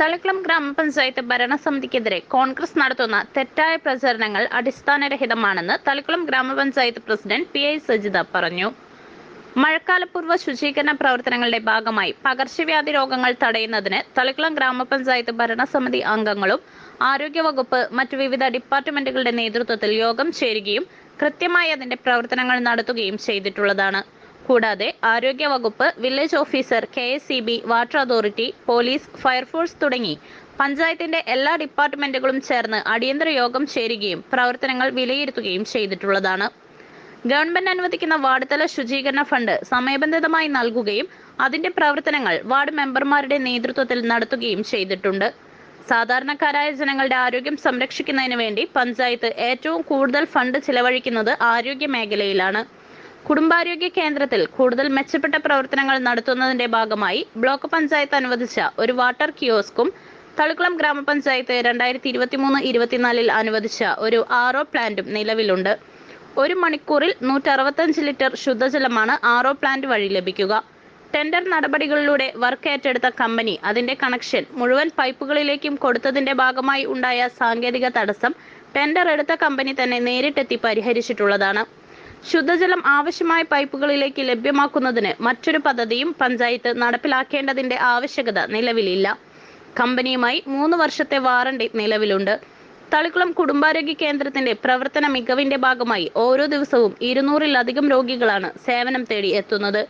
തളിക്കുളം ഗ്രാമപഞ്ചായത്ത് ഭരണസമിതിക്കെതിരെ കോൺഗ്രസ് നടത്തുന്ന തെറ്റായ പ്രചരണങ്ങൾ അടിസ്ഥാനരഹിതമാണെന്ന് തളിക്കുളം ഗ്രാമപഞ്ചായത്ത് പ്രസിഡന്റ് പി ഐ സജിത പറഞ്ഞു. മഴക്കാലപൂർവ ശുചീകരണ പ്രവർത്തനങ്ങളുടെ ഭാഗമായി പകർച്ചവ്യാധി രോഗങ്ങൾ തടയുന്നതിന് തളിക്കുളം ഗ്രാമപഞ്ചായത്ത് ഭരണസമിതി അംഗങ്ങളും ആരോഗ്യവകുപ്പ് മറ്റു വിവിധ ഡിപ്പാർട്ട്മെന്റുകളുടെ നേതൃത്വത്തിൽ യോഗം ചേരുകയും കൃത്യമായി അതിന്റെ പ്രവർത്തനങ്ങൾ നടത്തുകയും ചെയ്തിട്ടുള്ളതാണ്. കൂടാതെ ആരോഗ്യവകുപ്പ് village officer K water authority police fire force തുടങ്ങി. പഞ്ചായത്തിന്റെ എല്ലാ ഡിപ്പാർട്ട്മെന്റുകളും ചേർന്ന് അടിയന്തര യോഗം ചേരുകയും പ്രവർത്തനങ്ങൾ വിലയിരുത്തുകയും ചെയ്തിട്ടുള്ളതാണ്. ഗവൺമെന്റ് അനുവദിക്കുന്ന വാർഡ് തല ശുചീകരണ ഫണ്ട് സമയബന്ധിതമായി നൽകുകയും അതിന്റെ പ്രവർത്തനങ്ങൾ വാർഡ് മെമ്പർമാരുടെ നേതൃത്വത്തിൽ നടത്തുകയും ചെയ്തിട്ടുണ്ട്. സാധാരണക്കാരായ ജനങ്ങളുടെ ആരോഗ്യം സംരക്ഷിക്കുന്നതിന് വേണ്ടി പഞ്ചായത്ത് ഏറ്റവും കൂടുതൽ ഫണ്ട് ചിലവഴിക്കുന്നത് ആരോഗ്യ മേഖലയിലാണ്. കുടുംബാരോഗ്യ കേന്ദ്രത്തിൽ കൂടുതൽ മെച്ചപ്പെട്ട പ്രവർത്തനങ്ങൾ നടത്തുന്നതിന്റെ ഭാഗമായി ബ്ലോക്ക് പഞ്ചായത്ത് അനുവദിച്ച ഒരു വാട്ടർ കിയോസ്കും തളിക്കുളം ഗ്രാമപഞ്ചായത്ത് രണ്ടായിരത്തി ഇരുപത്തിമൂന്ന് ഇരുപത്തിനാലിൽ അനുവദിച്ച ഒരു ആർ ഒ പ്ലാന്റും നിലവിലുണ്ട്. ഒരു മണിക്കൂറിൽ നൂറ്ററുപത്തഞ്ച് ലിറ്റർ ശുദ്ധജലമാണ് ആർ ഒ പ്ലാന്റ് വഴി ലഭിക്കുക. ടെൻഡർ നടപടികളിലൂടെ വർക്ക് ഏറ്റെടുത്ത കമ്പനി അതിന്റെ കണക്ഷൻ മുഴുവൻ പൈപ്പുകളിലേക്കും കൊടുത്തതിന്റെ ഭാഗമായി ഉണ്ടായ സാങ്കേതിക തടസ്സം ടെൻഡർ എടുത്ത കമ്പനി തന്നെ നേരിട്ടെത്തി പരിഹരിച്ചിട്ടുള്ളതാണ്. ശുദ്ധജലം ആവശ്യമായ പൈപ്പുകളിലേക്ക് ലഭ്യമാക്കുന്നതിന് മറ്റൊരു പദ്ധതിയും പഞ്ചായത്ത് നടപ്പിലാക്കേണ്ടതിന്റെ ആവശ്യകത നിലവിലില്ല. കമ്പനിയുമായി മൂന്ന് വർഷത്തെ വാറണ്ടി നിലവിലുണ്ട്. തളിക്കുളം കുടുംബാരോഗ്യ കേന്ദ്രത്തിന്റെ പ്രവർത്തന മികവിന്റെ ഭാഗമായി ഓരോ ദിവസവും ഇരുന്നൂറിലധികം രോഗികളാണ് സേവനം തേടി എത്തുന്നത്.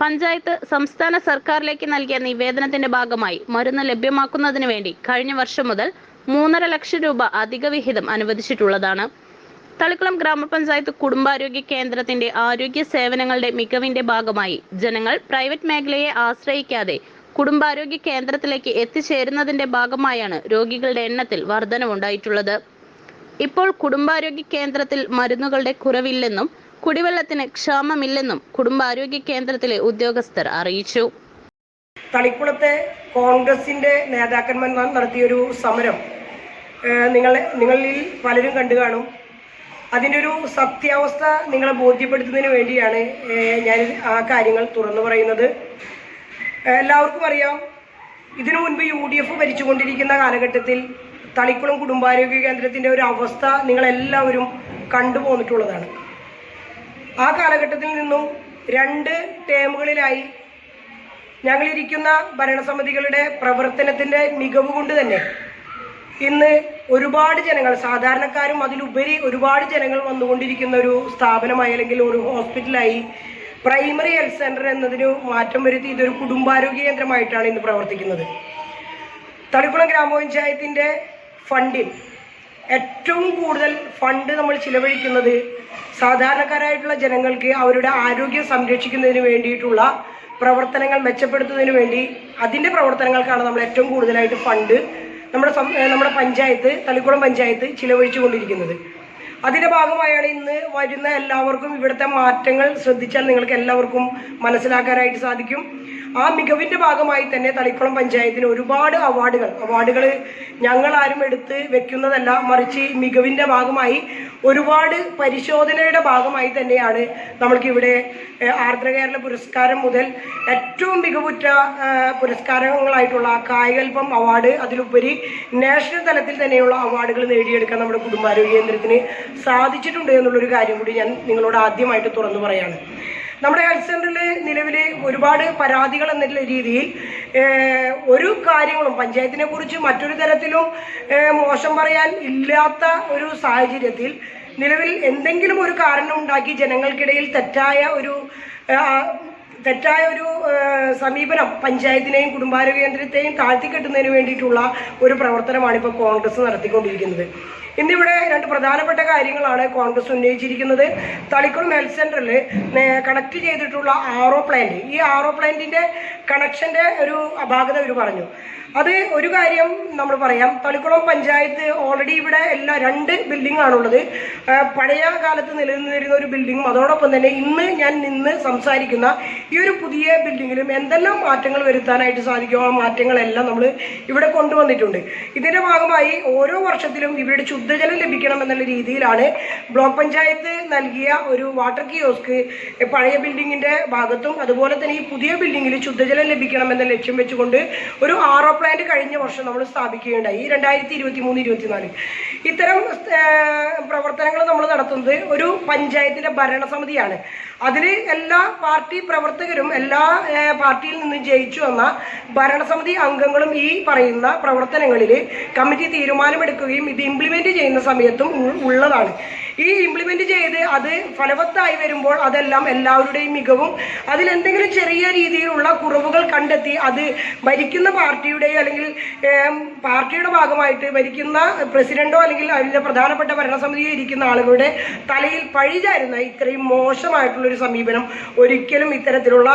പഞ്ചായത്ത് സംസ്ഥാന സർക്കാരിലേക്ക് നൽകിയ നിവേദനത്തിന്റെ ഭാഗമായി മരുന്ന് ലഭ്യമാക്കുന്നതിന് വേണ്ടി കഴിഞ്ഞ വർഷം മുതൽ മൂന്നര ലക്ഷം രൂപ അധിക വിഹിതം അനുവദിച്ചിട്ടുള്ളതാണ്. തളിക്കുളം ഗ്രാമപഞ്ചായത്ത് കുടുംബാരോഗ്യ കേന്ദ്രത്തിന്റെ ആരോഗ്യ സേവനങ്ങളുടെ മികവിന്റെ ഭാഗമായി ജനങ്ങൾ പ്രൈവറ്റ് മേഖലയെ ആശ്രയിക്കാതെ കുടുംബാരോഗ്യ കേന്ദ്രത്തിലേക്ക് എത്തിച്ചേരുന്നതിന്റെ ഭാഗമായാണ് രോഗികളുടെ എണ്ണത്തിൽ വർധനവുണ്ടായിട്ടുള്ളത്. ഇപ്പോൾ കുടുംബാരോഗ്യ കേന്ദ്രത്തിൽ മരുന്നുകളുടെ കുറവില്ലെന്നും കുടിവെള്ളത്തിന് ക്ഷാമമില്ലെന്നും കുടുംബാരോഗ്യ കേന്ദ്രത്തിലെ ഉദ്യോഗസ്ഥർ അറിയിച്ചു. തളിക്കുളത്തെ കോൺഗ്രസിന്റെ നേതാക്കന്മാർ നടത്തിയൊരു സമരം നിങ്ങൾ നിങ്ങളെ നിങ്ങളിൽ പലരും കണ്ടു കാണും. അതിന്റെ ഒരു സത്യാവസ്ഥ നിങ്ങളെ ബോധ്യപ്പെടുത്തുന്നതിന് വേണ്ടിയാണ് ഞാൻ ആ കാര്യങ്ങൾ തുറന്നു പറയുന്നത്. എല്ലാവർക്കും അറിയാം ഇതിനു മുൻപ് യു ഡി എഫ് ഭരിച്ചുകൊണ്ടിരിക്കുന്ന കാലഘട്ടത്തിൽ തളിക്കുളം കുടുംബാരോഗ്യ കേന്ദ്രത്തിന്റെ ഒരു അവസ്ഥ നിങ്ങളെല്ലാവരും കണ്ടുപോന്നിട്ടുള്ളതാണ് ആ കാലഘട്ടത്തിൽ നിന്നും രണ്ട് ടേമുകളിലായി ഞങ്ങളിരിക്കുന്ന ഭരണസമിതികളുടെ പ്രവർത്തനത്തിന്റെ മികവ് കൊണ്ട് തന്നെ ഇന്ന് ഒരുപാട് ജനങ്ങൾ സാധാരണക്കാരും അതിലുപരി ഒരുപാട് ജനങ്ങൾ വന്നുകൊണ്ടിരിക്കുന്ന ഒരു സ്ഥാപനമായി അല്ലെങ്കിൽ ഒരു ഹോസ്പിറ്റലായി പ്രൈമറി ഹെൽത്ത് സെന്റർ എന്നതിന് മാറ്റം വരുത്തി ഇതൊരു കുടുംബാരോഗ്യ കേന്ദ്രമായിട്ടാണ് ഇന്ന് പ്രവർത്തിക്കുന്നത്. തളിക്കുളം ഗ്രാമപഞ്ചായത്തിന്റെ ഫണ്ടിൽ ഏറ്റവും കൂടുതൽ ഫണ്ട് നമ്മൾ ചിലവഴിക്കുന്നത് സാധാരണക്കാരായിട്ടുള്ള ജനങ്ങൾക്ക് അവരുടെ ആരോഗ്യം സംരക്ഷിക്കുന്നതിന് വേണ്ടിയിട്ടുള്ള പ്രവർത്തനങ്ങൾ മെച്ചപ്പെടുത്തുന്നതിന് വേണ്ടി അതിന്റെ പ്രവർത്തനങ്ങൾക്കാണ് നമ്മൾ ഏറ്റവും കൂടുതലായിട്ട് ഫണ്ട് നമ്മുടെ നമ്മുടെ പഞ്ചായത്ത് തളിക്കുളം പഞ്ചായത്ത് ചിലവഴിച്ചു കൊണ്ടിരിക്കുന്നത് അതിന്റെ ഭാഗമായാണ് ഇന്ന് വരുന്ന എല്ലാവർക്കും ഇവിടുത്തെ മാറ്റങ്ങൾ ശ്രദ്ധിച്ചാൽ നിങ്ങൾക്ക് എല്ലാവർക്കും മനസ്സിലാക്കാനായിട്ട് സാധിക്കും. ആ മികവിന്റെ ഭാഗമായി തന്നെ തളിക്കുളം പഞ്ചായത്തിന് ഒരുപാട് അവാർഡുകൾ. അവാർഡുകൾ ഞങ്ങൾ ആരും എടുത്ത് വെക്കുന്നതല്ല മറിച്ച് മികവിന്റെ ഭാഗമായി ഒരുപാട് പരിശോധനയുടെ ഭാഗമായി തന്നെയാണ് നമ്മൾക്ക് ഇവിടെ ആർദ്ര കേരള പുരസ്കാരം മുതൽ ഏറ്റവും മികവുറ്റ പുരസ്കാരങ്ങളായിട്ടുള്ള കായകൽപ്പം അവാർഡ് അതിലുപരി നാഷണൽ തലത്തിൽ തന്നെയുള്ള അവാർഡുകൾ നേടിയെടുക്കാൻ നമ്മുടെ കുടുംബാരോഗ്യ കേന്ദ്രത്തിന് സാധിച്ചിട്ടുണ്ട് എന്നുള്ളൊരു കാര്യം കൂടി ഞാൻ നിങ്ങളോട് ആദ്യമായിട്ട് തുറന്നു പറയാണ്. നമ്മുടെ ഹെൽത്ത് സെന്ററിൽ നിലവിൽ ഒരുപാട് പരാതികൾ എന്നുള്ള രീതിയിൽ ഒരു കാര്യങ്ങളും പഞ്ചായത്തിനെ കുറിച്ച് മറ്റൊരു തരത്തിലും മോശം പറയാൻ ഇല്ലാത്ത ഒരു സാഹചര്യത്തിൽ നിലവിൽ എന്തെങ്കിലും ഒരു കാരണം ഉണ്ടാക്കി ജനങ്ങൾക്കിടയിൽ തെറ്റായ ഒരു തെറ്റായ ഒരു സമീപനം പഞ്ചായത്തിനെയും കുടുംബാരോഗ്യ കേന്ദ്രത്തെയും താഴ്ത്തിക്കെട്ടുന്നതിന് വേണ്ടിയിട്ടുള്ള ഒരു പ്രവർത്തനമാണ് ഇപ്പോൾ കോൺഗ്രസ് നടത്തിക്കൊണ്ടിരിക്കുന്നത്. ഇന്നിവിടെ രണ്ട് പ്രധാനപ്പെട്ട കാര്യങ്ങളാണ് കോൺഗ്രസ് ഉന്നയിച്ചിരിക്കുന്നത്. തളിക്കുളം ഹെൽത്ത് സെന്ററിൽ കണക്ട് ചെയ്തിട്ടുള്ള ആറോ പ്ലാന്റ് ഈ ആറോ പ്ലാന്റിന്റെ കണക്ഷന്റെ ഒരു അപാകത ഇവർ പറഞ്ഞു. അത് ഒരു കാര്യം നമ്മൾ പറയാം. തളിക്കുളം പഞ്ചായത്ത് ഓൾറെഡി ഇവിടെ എല്ലാ രണ്ട് ബിൽഡിംഗ് ആണുള്ളത്. പഴയ കാലത്ത് നിലനിന്നിരുന്ന ഒരു ബിൽഡിങ്ങും അതോടൊപ്പം തന്നെ ഇന്ന് ഞാൻ നിന്ന് സംസാരിക്കുന്ന ഈ ഒരു പുതിയ ബിൽഡിങ്ങിലും എന്തെല്ലാം മാറ്റങ്ങൾ വരുത്താനായിട്ട് സാധിക്കുമോ? ആ മാറ്റങ്ങളെല്ലാം നമ്മൾ ഇവിടെ കൊണ്ടുവന്നിട്ടുണ്ട്. ഇതിന്റെ ഭാഗമായി ഓരോ വർഷത്തിലും ഇവരുടെ ശുദ്ധജലം ലഭിക്കണം എന്നുള്ള രീതിയിലാണ് ബ്ലോക്ക് പഞ്ചായത്ത് നൽകിയ ഒരു വാട്ടർ കിയോസ്ക് പഴയ ബിൽഡിങ്ങിന്റെ ഭാഗത്തും അതുപോലെ തന്നെ ഈ പുതിയ ബിൽഡിങ്ങിൽ ശുദ്ധജലം ലഭിക്കണം എന്ന ലക്ഷ്യം വെച്ചുകൊണ്ട് ഒരു ഒ പ്ലാന്റ് കഴിഞ്ഞ വർഷം നമ്മൾ സ്ഥാപിക്കുകയുണ്ടായി. ഈ രണ്ടായിരത്തി ഇരുപത്തി മൂന്ന് ഇരുപത്തിനാല്. ഇത്തരം പ്രവർത്തനങ്ങൾ നമ്മൾ നടത്തുന്നത് ഒരു പഞ്ചായത്തിന്റെ ഭരണസമിതിയാണ്. അതിൽ എല്ലാ പാർട്ടി പ്രവർത്തകരും എല്ലാ പാർട്ടിയിൽ നിന്ന് ജയിച്ചു വന്ന ഭരണസമിതി അംഗങ്ങളും ഈ പറയുന്ന പ്രവർത്തനങ്ങളിൽ കമ്മിറ്റി തീരുമാനമെടുക്കുകയും ഇത് ഇംപ്ലിമെന്റ് ചെയ്യുന്ന സമയത്തും ഉള്ളതാണ്. ഈ ഇംപ്ലിമെന്റ് ചെയ്ത് അത് ഫലവത്തായി വരുമ്പോൾ അതെല്ലാം എല്ലാവരുടെയും മികവും അതിൽ എന്തെങ്കിലും ചെറിയ രീതിയിലുള്ള കുറവുകൾ കണ്ടെത്തി അത് ഭരിക്കുന്ന പാർട്ടിയുടെ അല്ലെങ്കിൽ പാർട്ടിയുടെ ഭാഗമായിട്ട് ഭരിക്കുന്ന പ്രസിഡന്റോ അല്ലെങ്കിൽ അതിന്റെ പ്രധാനപ്പെട്ട ഭരണസമിതിയോ ഇരിക്കുന്ന ആളുകളുടെ തലയിൽ പഴിചാരുന്ന ഇത്രയും മോശമായിട്ടുള്ള ഒരു സമീപനം ഒരിക്കലും ഇത്തരത്തിലുള്ള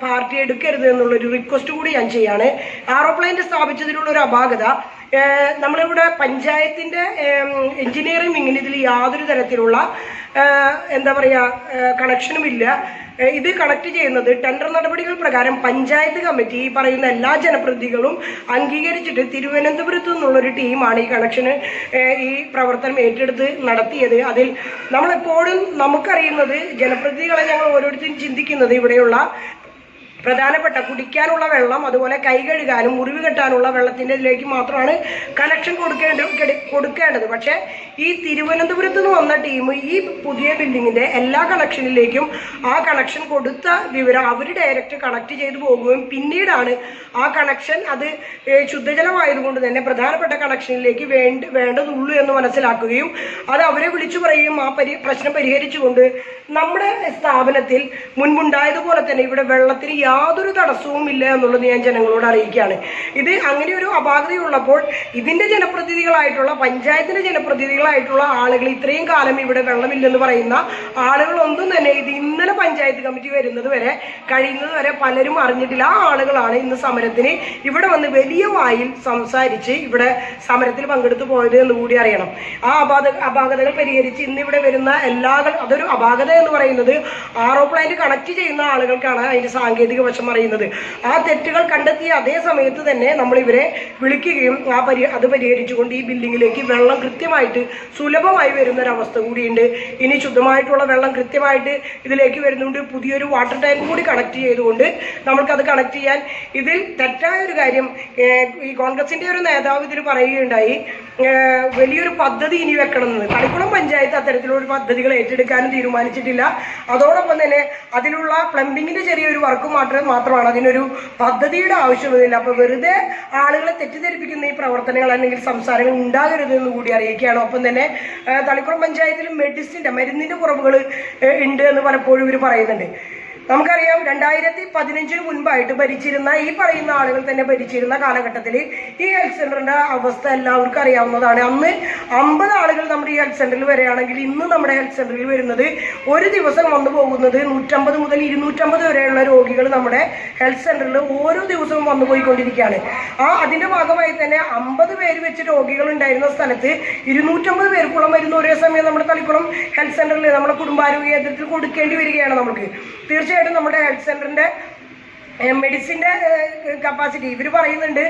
പാർട്ടി എടുക്കരുത് എന്നുള്ളൊരു റിക്വസ്റ്റ് കൂടി ഞാൻ ചെയ്യാണ്. ആറോപ്ലൈന്റെ സ്ഥാപിച്ചതിലുള്ള ഒരു അപാകത നമ്മളിവിടെ പഞ്ചായത്തിന്റെ എഞ്ചിനീയറിംഗ് വിങ്ങിന് ഇതിൽ യാതൊരു തരത്തിലുള്ള എന്താ പറയുക കണക്ഷനും ഇല്ല. ഇത് കണക്ട് ചെയ്യുന്നത് ടെൻഡർ നടപടികൾ പ്രകാരം പഞ്ചായത്ത് കമ്മിറ്റി ഈ പറയുന്ന എല്ലാ ജനപ്രതിനിധികളും അംഗീകരിച്ചിട്ട് തിരുവനന്തപുരത്ത് നിന്നുള്ളൊരു ടീമാണ് ഈ കണക്ഷന് ഈ പ്രവർത്തനം ഏറ്റെടുത്ത് നടത്തിയത്. അതിൽ നമ്മളെപ്പോഴും നമുക്കറിയുന്നത് ജനപ്രതിനിധികളെ ഞങ്ങൾ ഓരോരുത്തരും ചിന്തിക്കുന്നത് ഇവിടെയുള്ള പ്രധാനപ്പെട്ട കുടിക്കാനുള്ള വെള്ളം അതുപോലെ കൈ കഴുകാനും മുറിവ് കെട്ടാനുള്ള വെള്ളത്തിന്റെ ഇതിലേക്ക് മാത്രമാണ് കണക്ഷൻ കൊടുക്കേണ്ട കൊടുക്കേണ്ടത്. പക്ഷേ ഈ തിരുവനന്തപുരത്ത് നിന്ന് വന്ന ടീം ഈ പുതിയ ബിൽഡിങ്ങിന്റെ എല്ലാ കണക്ഷനിലേക്കും ആ കണക്ഷൻ കൊടുത്ത വിവരം അവർ ഡയറക്റ്റ് കണക്ട് ചെയ്തു പോകുകയും പിന്നീടാണ് ആ കണക്ഷൻ അത് ശുദ്ധജലമായതുകൊണ്ട് തന്നെ പ്രധാനപ്പെട്ട കണക്ഷനിലേക്ക് വേണ്ട വേണ്ടതുള്ളൂ എന്ന് മനസ്സിലാക്കുകയും അത് അവരെ വിളിച്ചു പറയുകയും ആ പരി പ്രശ്നം പരിഹരിച്ചുകൊണ്ട് നമ്മുടെ സ്ഥാപനത്തിൽ മുൻപുണ്ടായതുപോലെ തന്നെ ഇവിടെ വെള്ളത്തിന് യാതൊരു തടസ്സവും ഇല്ല എന്നുള്ളത് ഞാൻ ജനങ്ങളോട് അറിയിക്കുകയാണ്. ഇത് അങ്ങനെ ഒരു അപാകതയുള്ളപ്പോൾ ഇതിന്റെ ജനപ്രതിനിധികളായിട്ടുള്ള പഞ്ചായത്തിന്റെ ജനപ്രതിനിധികളായിട്ടുള്ള ആളുകൾ ഇത്രയും കാലം ഇവിടെ വെള്ളമില്ലെന്ന് പറയുന്ന ആളുകളൊന്നും തന്നെ ഇത് ഇന്നലെ പഞ്ചായത്ത് കമ്മിറ്റി വരുന്നത് വരെ കഴിയുന്നത് വരെ പലരും അറിഞ്ഞിട്ടില്ല. ആ ആളുകളാണ് ഇന്ന് സമരത്തിന് ഇവിടെ വന്ന് വലിയ വായിൽ സംസാരിച്ച് ഇവിടെ സമരത്തിൽ പങ്കെടുത്തു പോയത് എന്ന് കൂടി അറിയണം. ആ അപാകതകൾ പരിഹരിച്ച് ഇന്ന് ഇവിടെ വരുന്ന എല്ലാ അതൊരു അപാകത എന്ന് പറയുന്നത് ആറോ കണക്ട് ചെയ്യുന്ന ആളുകൾക്കാണ് അതിന്റെ സാങ്കേതിക വശം അറിയുന്നത്. ആ തെറ്റുകൾ കണ്ടെത്തിയ അതേ സമയത്ത് തന്നെ നമ്മൾ ഇവരെ വിളിക്കുകയും ആ പരി അത് പരിഹരിച്ചുകൊണ്ട് ഈ ബിൽഡിങ്ങിലേക്ക് വെള്ളം കൃത്യമായിട്ട് സുലഭമായി വരുന്ന ഒരു അവസ്ഥ കൂടിയുണ്ട്. ഇനി ശുദ്ധമായിട്ടുള്ള വെള്ളം കൃത്യമായിട്ട് ഇതിലേക്ക് വരുന്നുണ്ട്. പുതിയൊരു വാട്ടർ ടാങ്ക് കൂടി കണക്ട് ചെയ്തുകൊണ്ട് നമ്മൾക്കത് കണക്ട് ചെയ്യാൻ ഇതിൽ തെറ്റായ ഒരു കാര്യം ഈ കോൺഗ്രസിന്റെ ഒരു നേതാവ് ഇതിൽ പറയുകയുണ്ടായി. വലിയൊരു പദ്ധതി ഇനി വെക്കണമെന്ന്. കളിക്കുളം പഞ്ചായത്ത് അത്തരത്തിലുള്ള പദ്ധതികൾ ഏറ്റെടുക്കാനും തീരുമാനിച്ചിട്ടില്ല അതോടൊപ്പം തന്നെ അതിലുള്ള പ്ലംബിങ്ങിന്റെ ചെറിയൊരു വർക്ക് മാത്രം മാത്രമാണ് അതിനൊരു പദ്ധതിയുടെ ആവശ്യമില്ല അപ്പോൾ വെറുതെ ആളുകളെ തെറ്റിദ്ധരിപ്പിക്കുന്ന ഈ പ്രവർത്തനങ്ങൾ അല്ലെങ്കിൽ സംസാരങ്ങൾ ഉണ്ടാകരുത് എന്ന് കൂടി അറിയിക്കുകയാണ്. ഒപ്പം തന്നെ തളിക്കുളം പഞ്ചായത്തിൽ മെഡിസിന്റെ മരുന്നിന്റെ കുറവുകൾ ഉണ്ട് എന്ന് പലപ്പോഴും ഇവർ പറയുന്നുണ്ട്. നമുക്കറിയാം രണ്ടായിരത്തി പതിനഞ്ചിന് മുൻപായിട്ട് ഭരിച്ചിരുന്ന ഈ പറയുന്ന ആളുകൾ തന്നെ ഭരിച്ചിരുന്ന കാലഘട്ടത്തിൽ ഈ ഹെൽത്ത് സെന്ററിന്റെ അവസ്ഥ എല്ലാവർക്കും അറിയാവുന്നതാണ്. അന്ന് അമ്പത് ആളുകൾ നമ്മുടെ ഈ ഹെൽത്ത് സെന്ററിൽ വരെയാണെങ്കിൽ ഇന്ന് നമ്മുടെ ഹെൽത്ത് സെന്ററിൽ വരുന്നത് ഒരു ദിവസം വന്നു പോകുന്നത് നൂറ്റമ്പത് മുതൽ ഇരുന്നൂറ്റമ്പത് വരെയുള്ള രോഗികൾ നമ്മുടെ ഹെൽത്ത് സെന്ററിൽ ഓരോ ദിവസവും വന്നു പോയിക്കൊണ്ടിരിക്കുകയാണ്. ആ അതിന്റെ ഭാഗമായി തന്നെ അമ്പത് പേര് വെച്ച് രോഗികൾ ഉണ്ടായിരുന്ന സ്ഥലത്ത് ഇരുന്നൂറ്റമ്പത് പേർക്കുള്ള മരുന്ന് ഒരേ സമയം നമ്മുടെ തളിക്കുളം ഹെൽത്ത് സെന്ററിൽ നമ്മുടെ കുടുംബാരോഗ്യ കേന്ദ്രത്തിൽ കൊടുക്കേണ്ടി വരികയാണ് നമുക്ക്. തീർച്ചയായിട്ടും നമ്മുടെ ഹെൽത്ത് സെന്ററിന്റെ മെഡിസിന്റെ കപ്പാസിറ്റി ഇവർ പറയുന്നുണ്ട്.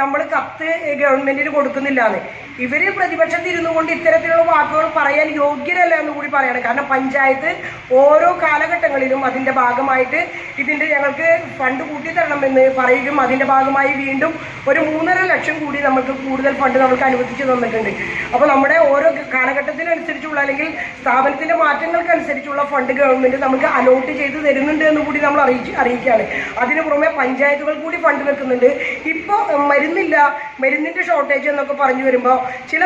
നമ്മൾ കത്ത് ഗവൺമെന്റിന് കൊടുക്കുന്നില്ലാന്ന്. ഇവർ പ്രതിപക്ഷത്ത് ഇരുന്നു കൊണ്ട് ഇത്തരത്തിലുള്ള വാക്കുകൾ പറയാൻ യോഗ്യരല്ല എന്ന് കൂടി പറയണം. കാരണം പഞ്ചായത്ത് ഓരോ കാലഘട്ടങ്ങളിലും അതിന്റെ ഭാഗമായിട്ട് ഇതിന്റെ ഞങ്ങൾക്ക് ഫണ്ട് കൂട്ടി തരണമെന്ന് പറയുകയും അതിന്റെ ഭാഗമായി വീണ്ടും ഒരു മൂന്നര ലക്ഷം കൂടി നമുക്ക് കൂടുതൽ ഫണ്ട് നമുക്ക് അനുവദിച്ചു തന്നിട്ടുണ്ട്. അപ്പോൾ നമ്മുടെ ഓരോ കാലഘട്ടത്തിനനുസരിച്ചുള്ള അല്ലെങ്കിൽ സ്ഥാപനത്തിന്റെ മാറ്റങ്ങൾക്കനുസരിച്ചുള്ള ഫണ്ട് ഗവൺമെന്റ് നമുക്ക് അലോട്ട് ചെയ്ത് തരുന്നുണ്ട് എന്ന് കൂടി നമ്മൾ അറിയിച്ച് അറിയിക്കുകയാണ്. അതിനു പുറമെ പഞ്ചായത്തുകൾ കൂടി ഫണ്ട് വെക്കുന്നുണ്ട്. ഇപ്പോൾ മരുന്നില്ല. മരുന്നിന്റെ ഷോർട്ടേജ് എന്നൊക്കെ പറഞ്ഞു വരുമ്പോൾ ചില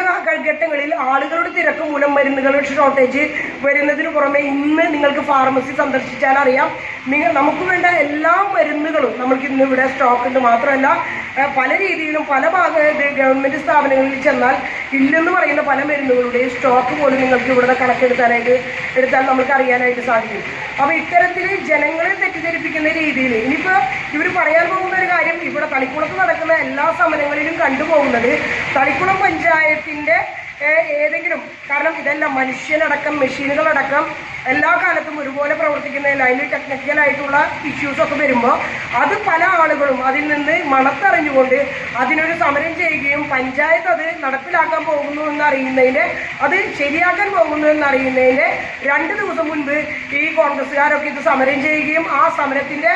ഘട്ടങ്ങളിൽ ആളുകളുടെ തിരക്ക് മൂലം മരുന്നുകളുടെ ഷോർട്ടേജ് വരുന്നതിന് പുറമെ ഇന്ന് നിങ്ങൾക്ക് ഫാർമസി സന്ദർശിച്ചാൽ അറിയാം. നിങ്ങൾ നമുക്ക് വേണ്ട എല്ലാ മരുന്നുകളും നമ്മൾക്ക് ഇന്ന് ഇവിടെ സ്റ്റോക്ക് ഉണ്ട്. മാത്രമല്ല പല രീതിയിലും പല ഭാഗ ഗവൺമെന്റ് സ്ഥാപനങ്ങളിൽ ചെന്നാൽ ഇല്ലെന്ന് പറയുന്ന പല മരുന്നുകളുടെയും സ്റ്റോക്ക് പോലും നിങ്ങൾക്ക് ഇവിടെ കണക്കെടുത്താനായിട്ട് എടുത്താൽ നമുക്ക് അറിയാനായിട്ട് സാധിക്കും. അപ്പോൾ ഇത്തരത്തിൽ ജനങ്ങളെ തെറ്റിദ്ധരിപ്പിക്കുന്ന രീതിയിൽ ഇനിയിപ്പോൾ ഇവർ പറയാൻ പോകുന്ന ഒരു കാര്യം ഇവിടെ തളിക്കുളത്ത് നടക്കുന്ന എല്ലാ സമരങ്ങളിലും കണ്ടുപോകുന്നത് തളിക്കുളം പഞ്ചായത്തിന്റെ ഏഹ്, ഏതെങ്കിലും. കാരണം ഇതെല്ലാം മനുഷ്യനടക്കം മെഷീനുകളടക്കം എല്ലാ കാലത്തും ഒരുപോലെ പ്രവർത്തിക്കുന്നതിൽ അതിൽ ടെക്നിക്കലായിട്ടുള്ള ഇഷ്യൂസ് ഒക്കെ വരുമ്പോൾ അത് പല ആളുകളും അതിൽ നിന്ന് മണത്തറിഞ്ഞുകൊണ്ട് അതിനൊരു സമരം ചെയ്യുകയും പഞ്ചായത്ത് അത് നടപ്പിലാക്കാൻ പോകുന്നു എന്ന് അറിയുന്നതിന്റെ അത് ശരിയാക്കാൻ പോകുന്നു എന്ന് അറിയുന്നതിന്റെ രണ്ട് ദിവസം മുൻപ് ഈ കോൺഗ്രസ്സുകാരൊക്കെ ഇത് സമരം ചെയ്യുകയും ആ സമരത്തിന്റെ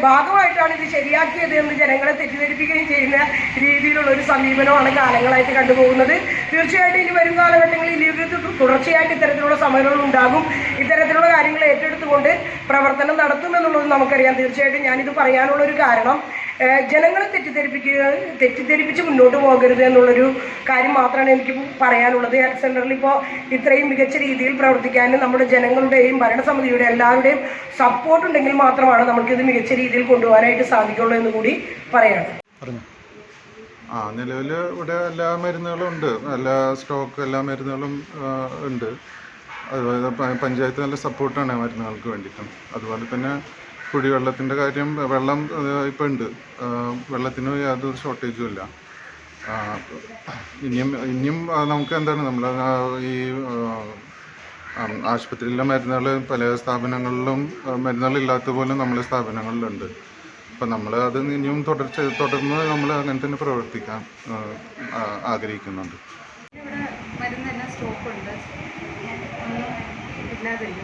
ഭാഗമായിട്ടാണ് ഇത് ശരിയാക്കിയത് എന്ന് ജനങ്ങളെ തെറ്റിദ്ധരിപ്പിക്കുകയും ചെയ്യുന്ന രീതിയിലുള്ള ഒരു സമീപനമാണ് കാലങ്ങളായിട്ട് കണ്ടുപോകുന്നത്. തീർച്ചയായിട്ടും ഇനി വരും കാലഘട്ടങ്ങളിൽ തു- തുടർച്ചയായിട്ട് ഇത്തരത്തിലുള്ള സമരങ്ങൾ ഉണ്ടാകും. ഇത്തരത്തിലുള്ള കാര്യങ്ങൾ ഏറ്റെടുത്തുകൊണ്ട് പ്രവർത്തനം നടത്തുമെന്നുള്ളത് നമുക്കറിയാം. തീർച്ചയായിട്ടും ഞാനിത് പറയാനുള്ള ഒരു കാരണം ജനങ്ങളെ തെറ്റിദ്ധരിപ്പിക്കുക തെറ്റിദ്ധരിപ്പിച്ച് മുന്നോട്ട് പോകരുത് എന്നുള്ളൊരു കാര്യം മാത്രമാണ് എനിക്ക് പറയാനുള്ളത്. ഹെൽത്ത് സെന്ററിൽ ഇപ്പോൾ ഇത്രയും മികച്ച രീതിയിൽ പ്രവർത്തിക്കാനും നമ്മുടെ ജനങ്ങളുടെയും ഭരണസമിതിയുടെ എല്ലാവരുടെയും സപ്പോർട്ട് ഉണ്ടെങ്കിൽ മാത്രമാണ് നമുക്കിത് മികച്ച രീതിയിൽ കൊണ്ടുപോകാനായിട്ട് സാധിക്കുള്ളൂ എന്ന് കൂടി പറയാണ് ആ നിലവിൽ ഇവിടെ എല്ലാ മരുന്നുകളും ഉണ്ട്. എല്ലാ സ്റ്റോക്ക് എല്ലാ മരുന്നുകളും ഉണ്ട്. അതുപോലെ പഞ്ചായത്ത് നല്ല സപ്പോർട്ടാണ് മരുന്നുകൾക്ക് വേണ്ടിയിട്ടും. അതുപോലെ തന്നെ കുടിവെള്ളത്തിന്റെ കാര്യം വെള്ളം ഇപ്പം ഉണ്ട്. വെള്ളത്തിന് യാതൊരു ഷോർട്ടേജും ഇല്ല. ഇനിയും ഇനിയും നമുക്ക് എന്താണ് നമ്മൾ ഈ ആശുപത്രിയിലെ മരുന്നുകൾ പല സ്ഥാപനങ്ങളിലും മരുന്നുകളില്ലാത്ത പോലും നമ്മളെ സ്ഥാപനങ്ങളിലുണ്ട്. അപ്പം നമ്മൾ അത് ഇനിയും തുടർച്ച തുടർന്ന് നമ്മൾ അങ്ങനെ തന്നെ പ്രവർത്തിക്കാൻ ആഗ്രഹിക്കുന്നുണ്ട്. മരുന്നെല്ലാം സ്റ്റോക്കുണ്ട് ഇല്ലാതില്ല